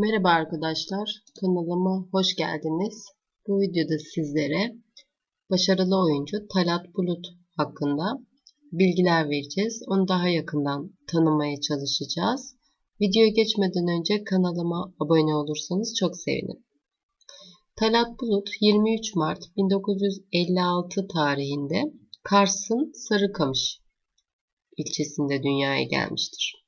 Merhaba arkadaşlar, kanalıma hoş geldiniz. Bu videoda sizlere başarılı oyuncu Talat Bulut hakkında bilgiler vereceğiz. Onu daha yakından tanımaya çalışacağız. Videoya geçmeden önce kanalıma abone olursanız çok sevinirim. Talat Bulut 23 Mart 1956 tarihinde Kars'ın Sarıkamış ilçesinde dünyaya gelmiştir.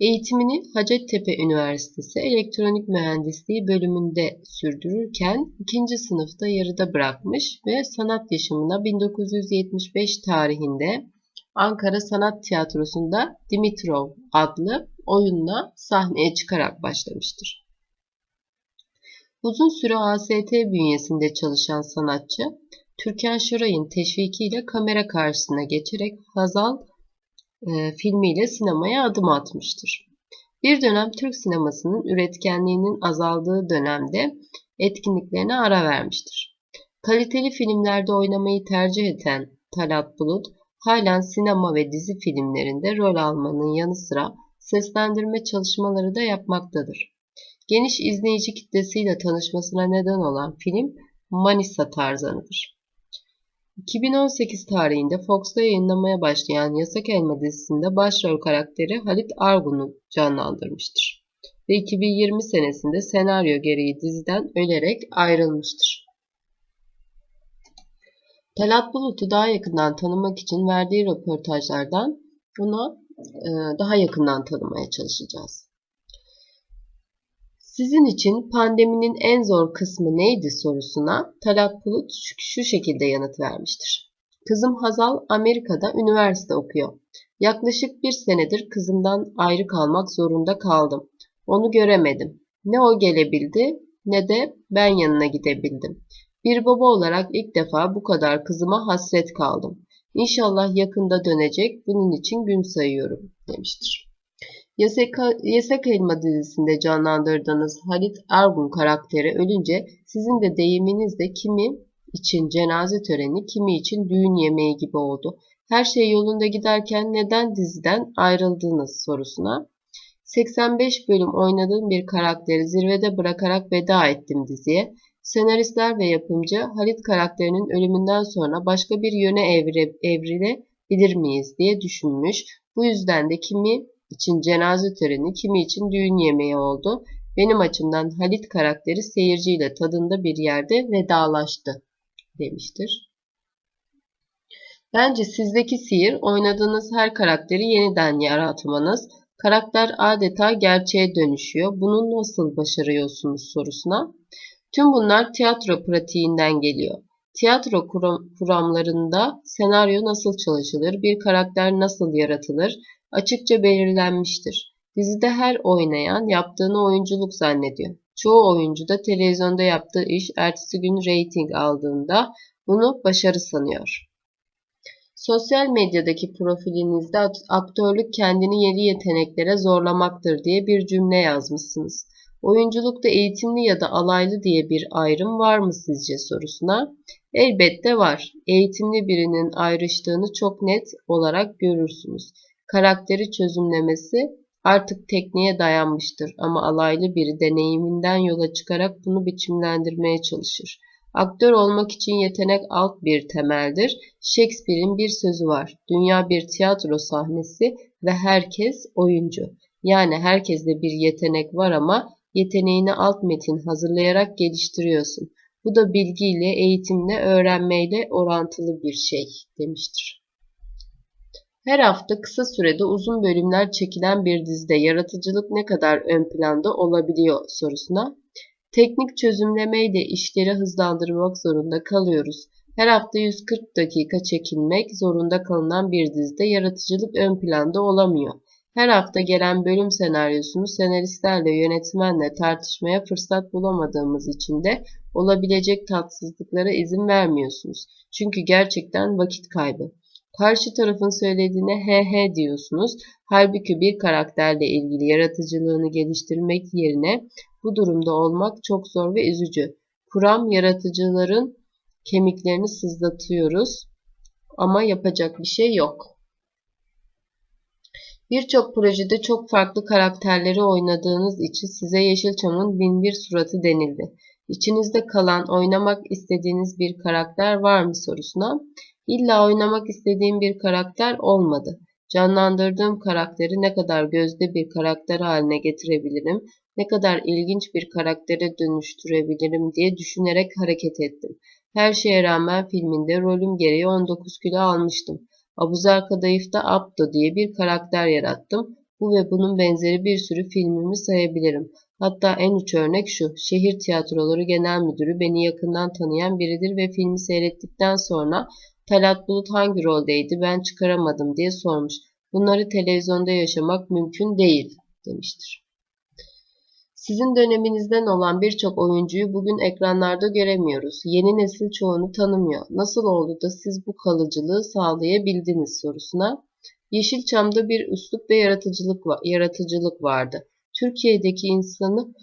Eğitimini Hacettepe Üniversitesi Elektronik Mühendisliği bölümünde sürdürürken ikinci sınıfta yarıda bırakmış ve sanat yaşamına 1975 tarihinde Ankara Sanat Tiyatrosu'nda Dimitrov adlı oyunla sahneye çıkarak başlamıştır. Uzun süre AST bünyesinde çalışan sanatçı, Türkan Şoray'ın teşvikiyle kamera karşısına geçerek Hazal e, filmiyle sinemaya adım atmıştır. Bir dönem Türk sinemasının üretkenliğinin azaldığı dönemde etkinliklerine ara vermiştir. Kaliteli filmlerde oynamayı tercih eden Talat Bulut, halen sinema ve dizi filmlerinde rol almanın yanı sıra seslendirme çalışmaları da yapmaktadır. Geniş izleyici kitlesiyle tanışmasına neden olan film Manisa Tarzanı'dır. 2018 tarihinde Fox'ta yayınlamaya başlayan Yasak Elma dizisinde başrol karakteri Halit Argun'u canlandırmıştır. Ve 2020 senesinde senaryo gereği diziden ölerek ayrılmıştır. Talat Bulut'u daha yakından tanımak için verdiği röportajlardan onu e, daha yakından tanımaya çalışacağız. Sizin için pandeminin en zor kısmı neydi sorusuna Talat Bulut şu şekilde yanıt vermiştir. Kızım Hazal Amerika'da üniversite okuyor. Yaklaşık bir senedir kızımdan ayrı kalmak zorunda kaldım. Onu göremedim. Ne o gelebildi ne de ben yanına gidebildim. Bir baba olarak ilk defa bu kadar kızıma hasret kaldım. İnşallah yakında dönecek. Bunun için gün sayıyorum demiştir. Yasak Elma dizisinde canlandırdığınız Halit Ergun karakteri ölünce sizin de deyiminizde kimi için cenaze töreni, kimi için düğün yemeği gibi oldu. Her şey yolunda giderken neden diziden ayrıldınız sorusuna 85 bölüm oynadığım bir karakteri zirvede bırakarak veda ettim diziye. Senaristler ve yapımcı Halit karakterinin ölümünden sonra başka bir yöne evre, evrilebilir miyiz diye düşünmüş. Bu yüzden de kimi için cenaze töreni, kimi için düğün yemeği oldu. Benim açımdan Halit karakteri seyirciyle tadında bir yerde vedalaştı demiştir. Bence sizdeki sihir oynadığınız her karakteri yeniden yaratmanız. Karakter adeta gerçeğe dönüşüyor. Bunu nasıl başarıyorsunuz sorusuna. Tüm bunlar tiyatro pratiğinden geliyor. Tiyatro kuramlarında senaryo nasıl çalışılır, bir karakter nasıl yaratılır, açıkça belirlenmiştir. Dizide her oynayan yaptığını oyunculuk zannediyor. Çoğu oyuncu da televizyonda yaptığı iş ertesi gün reyting aldığında bunu başarı sanıyor. Sosyal medyadaki profilinizde aktörlük kendini yeni yeteneklere zorlamaktır diye bir cümle yazmışsınız. Oyunculukta eğitimli ya da alaylı diye bir ayrım var mı sizce sorusuna? Elbette var. Eğitimli birinin ayrıştığını çok net olarak görürsünüz karakteri çözümlemesi artık tekniğe dayanmıştır ama alaylı biri deneyiminden yola çıkarak bunu biçimlendirmeye çalışır. Aktör olmak için yetenek alt bir temeldir. Shakespeare'in bir sözü var. Dünya bir tiyatro sahnesi ve herkes oyuncu. Yani herkeste bir yetenek var ama yeteneğini alt metin hazırlayarak geliştiriyorsun. Bu da bilgiyle, eğitimle, öğrenmeyle orantılı bir şey demiştir. Her hafta kısa sürede uzun bölümler çekilen bir dizide yaratıcılık ne kadar ön planda olabiliyor sorusuna teknik çözümlemeyle işleri hızlandırmak zorunda kalıyoruz. Her hafta 140 dakika çekilmek zorunda kalınan bir dizide yaratıcılık ön planda olamıyor. Her hafta gelen bölüm senaryosunu senaristlerle yönetmenle tartışmaya fırsat bulamadığımız için de olabilecek tatsızlıklara izin vermiyorsunuz. Çünkü gerçekten vakit kaybı. Karşı tarafın söylediğine he he diyorsunuz. Halbuki bir karakterle ilgili yaratıcılığını geliştirmek yerine bu durumda olmak çok zor ve üzücü. Kuram yaratıcıların kemiklerini sızlatıyoruz ama yapacak bir şey yok. Birçok projede çok farklı karakterleri oynadığınız için size Yeşilçam'ın binbir suratı denildi. İçinizde kalan, oynamak istediğiniz bir karakter var mı sorusuna illa oynamak istediğim bir karakter olmadı. Canlandırdığım karakteri ne kadar gözde bir karakter haline getirebilirim, ne kadar ilginç bir karaktere dönüştürebilirim diye düşünerek hareket ettim. Her şeye rağmen filminde rolüm gereği 19 kilo almıştım. Abuzer Kadayıf'ta Abdo diye bir karakter yarattım. Bu ve bunun benzeri bir sürü filmimi sayabilirim. Hatta en uç örnek şu, Şehir Tiyatroları Genel Müdürü beni yakından tanıyan biridir ve filmi seyrettikten sonra Talat Bulut hangi roldeydi ben çıkaramadım diye sormuş. Bunları televizyonda yaşamak mümkün değil demiştir. Sizin döneminizden olan birçok oyuncuyu bugün ekranlarda göremiyoruz. Yeni nesil çoğunu tanımıyor. Nasıl oldu da siz bu kalıcılığı sağlayabildiniz sorusuna Yeşilçam'da bir üslup ve yaratıcılık, yaratıcılık vardı. Türkiye'deki insanı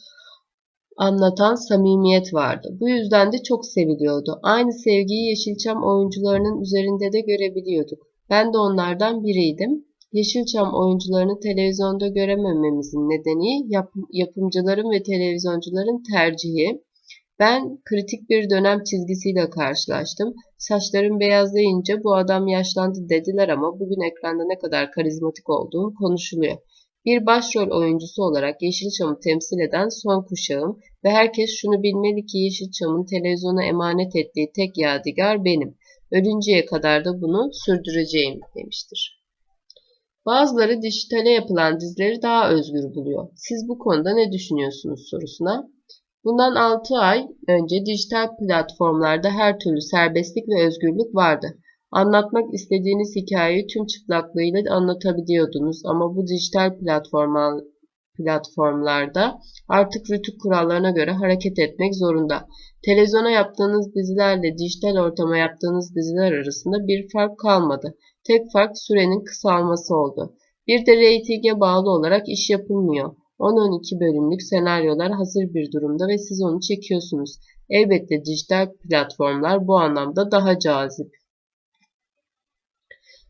anlatan samimiyet vardı. Bu yüzden de çok seviliyordu. Aynı sevgiyi Yeşilçam oyuncularının üzerinde de görebiliyorduk. Ben de onlardan biriydim. Yeşilçam oyuncularını televizyonda göremememizin nedeni yap, yapımcıların ve televizyoncuların tercihi. Ben kritik bir dönem çizgisiyle karşılaştım. Saçlarım beyazlayınca bu adam yaşlandı dediler ama bugün ekranda ne kadar karizmatik olduğum konuşuluyor. Bir başrol oyuncusu olarak Yeşilçam'ı temsil eden son kuşağım ve herkes şunu bilmeli ki Yeşilçam'ın televizyona emanet ettiği tek yadigar benim. Ölünceye kadar da bunu sürdüreceğim demiştir. Bazıları dijitale yapılan dizileri daha özgür buluyor. Siz bu konuda ne düşünüyorsunuz sorusuna? Bundan 6 ay önce dijital platformlarda her türlü serbestlik ve özgürlük vardı. Anlatmak istediğiniz hikayeyi tüm çıplaklığıyla anlatabiliyordunuz ama bu dijital platform platformlarda artık rütük kurallarına göre hareket etmek zorunda. Televizyona yaptığınız dizilerle dijital ortama yaptığınız diziler arasında bir fark kalmadı. Tek fark sürenin kısalması oldu. Bir de reytinge bağlı olarak iş yapılmıyor. 10-12 bölümlük senaryolar hazır bir durumda ve siz onu çekiyorsunuz. Elbette dijital platformlar bu anlamda daha cazip.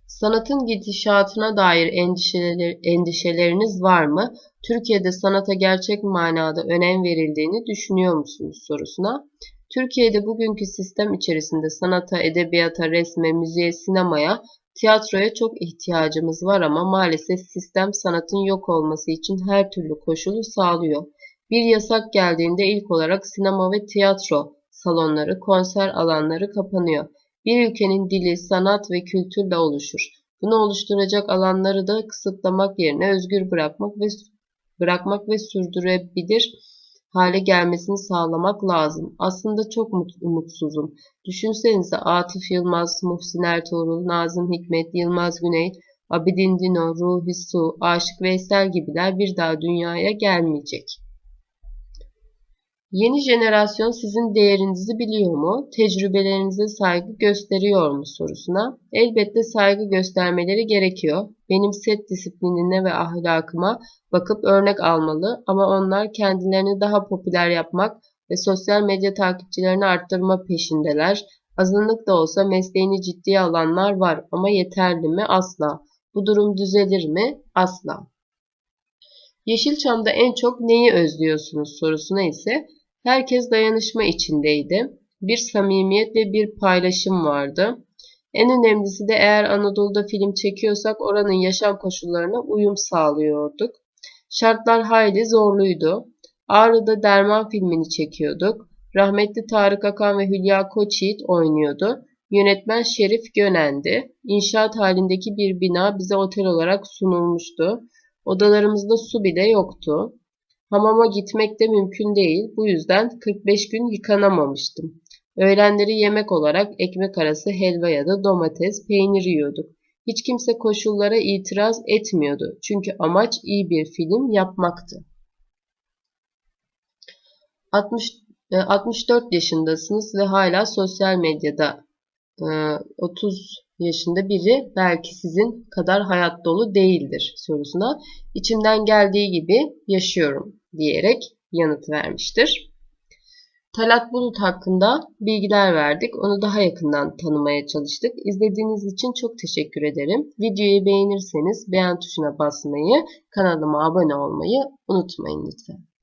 Sanatın gidişatına dair endişeler, endişeleriniz var mı? Türkiye'de sanata gerçek manada önem verildiğini düşünüyor musunuz sorusuna. Türkiye'de bugünkü sistem içerisinde sanata, edebiyata, resme, müziğe, sinemaya, tiyatroya çok ihtiyacımız var ama maalesef sistem sanatın yok olması için her türlü koşulu sağlıyor. Bir yasak geldiğinde ilk olarak sinema ve tiyatro salonları, konser alanları kapanıyor. Bir ülkenin dili, sanat ve kültürle oluşur. Bunu oluşturacak alanları da kısıtlamak yerine özgür bırakmak ve bırakmak ve sürdürebilir hale gelmesini sağlamak lazım. Aslında çok umutsuzum. Düşünsenize Atıf Yılmaz, Muhsin Ertuğrul, Nazım Hikmet, Yılmaz Güney, Abidin Dino, Ruhi Su, Aşık Veysel gibiler bir daha dünyaya gelmeyecek. Yeni jenerasyon sizin değerinizi biliyor mu? Tecrübelerinize saygı gösteriyor mu sorusuna elbette saygı göstermeleri gerekiyor. Benim set disiplinine ve ahlakıma bakıp örnek almalı ama onlar kendilerini daha popüler yapmak ve sosyal medya takipçilerini arttırma peşindeler. Azınlık da olsa mesleğini ciddiye alanlar var ama yeterli mi? Asla. Bu durum düzelir mi? Asla. Yeşilçam'da en çok neyi özlüyorsunuz sorusuna ise Herkes dayanışma içindeydi. Bir samimiyet ve bir paylaşım vardı. En önemlisi de eğer Anadolu'da film çekiyorsak oranın yaşam koşullarına uyum sağlıyorduk. Şartlar hayli zorluydu. Ağrı'da Derman filmini çekiyorduk. Rahmetli Tarık Akan ve Hülya Koçyiğit oynuyordu. Yönetmen Şerif Gönen'di. İnşaat halindeki bir bina bize otel olarak sunulmuştu. Odalarımızda su bile yoktu. Hamama gitmek de mümkün değil. Bu yüzden 45 gün yıkanamamıştım. Öğlenleri yemek olarak ekmek arası helva ya da domates, peynir yiyorduk. Hiç kimse koşullara itiraz etmiyordu. Çünkü amaç iyi bir film yapmaktı. 60, 64 e, yaşındasınız ve hala sosyal medyada 30 e, yaşında biri belki sizin kadar hayat dolu değildir sorusuna içimden geldiği gibi yaşıyorum diyerek yanıt vermiştir. Talat Bulut hakkında bilgiler verdik. Onu daha yakından tanımaya çalıştık. İzlediğiniz için çok teşekkür ederim. Videoyu beğenirseniz beğen tuşuna basmayı, kanalıma abone olmayı unutmayın lütfen.